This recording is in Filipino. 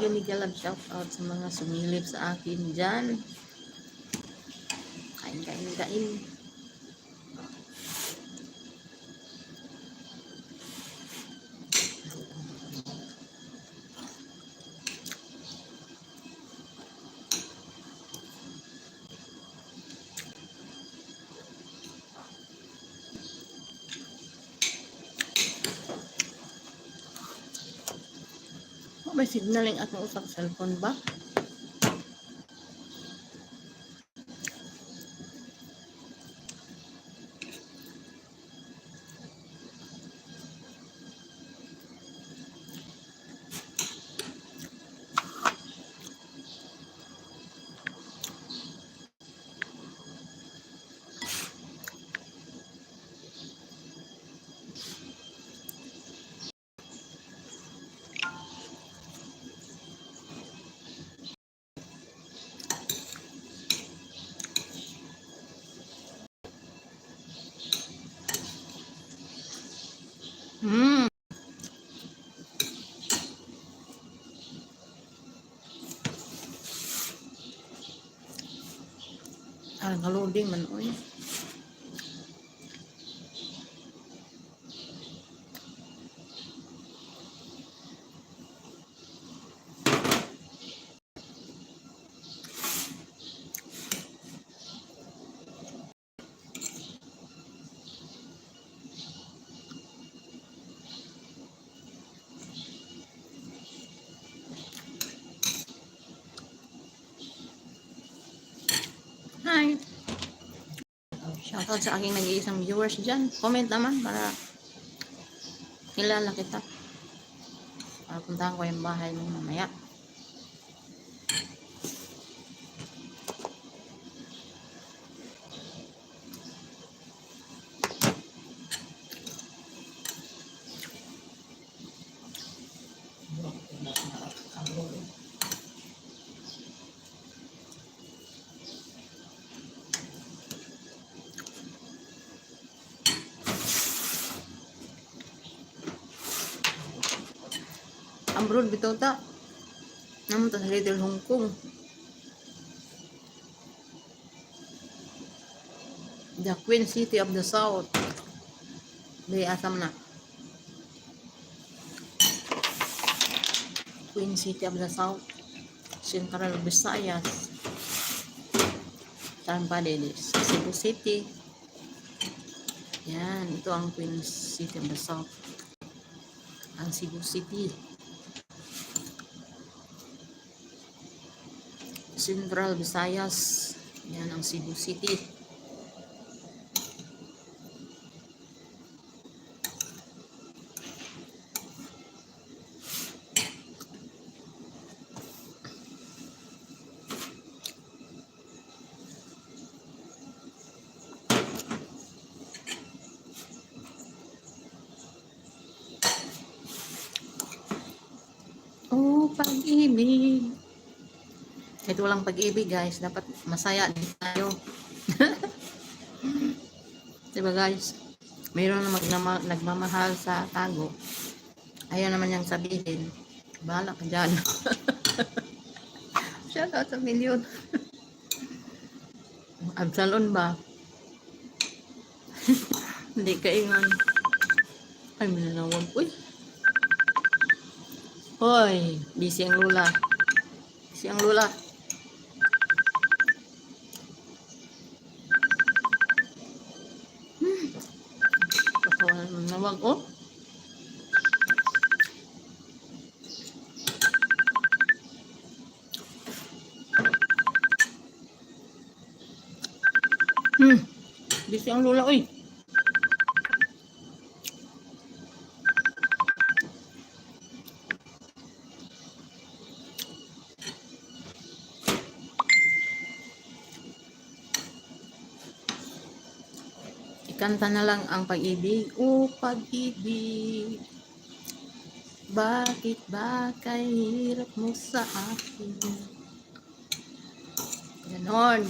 Ganigalag shout out sa mga sumilip sa akin dyan. Kain, kain, kain. Oh, may signaling atong usak cellphone ba? Ah, ngaloding man oy. Shoutout sa aking nag-iisang viewers dyan. Comment naman para kilala kita. Para puntahan ko yung bahay mo mamaya. Abroad bitaw ta. Naman ta sa Little Hong Kong. The Queen City of the South. Di asam na. Queen City of the South. Central Visayas. Tampadelis. Cebu City. Yan. Ito ang Queen City of the South. Ang Cebu City. Central Visayas. Yan ang Cebu City. Oh, pag-ibig. Kahit walang pag-ibig, guys, dapat masaya din tayo. diba, guys? Mayroon na nagmamahal sa tago. Ayaw naman niyang sabihin. Bahala ka dyan. Shout out sa milyon. Absalon ba? Hindi ka ingon. Ay, minanawag. Uy! Hoy! Busy ang lula. Busy ang lula. Nawag, oh. Hmm. Busy ang lula, uy. Ikanta na lang ang pag-ibig. O pag-ibig. Bakit ba kay hirap mo sa akin? Ganon.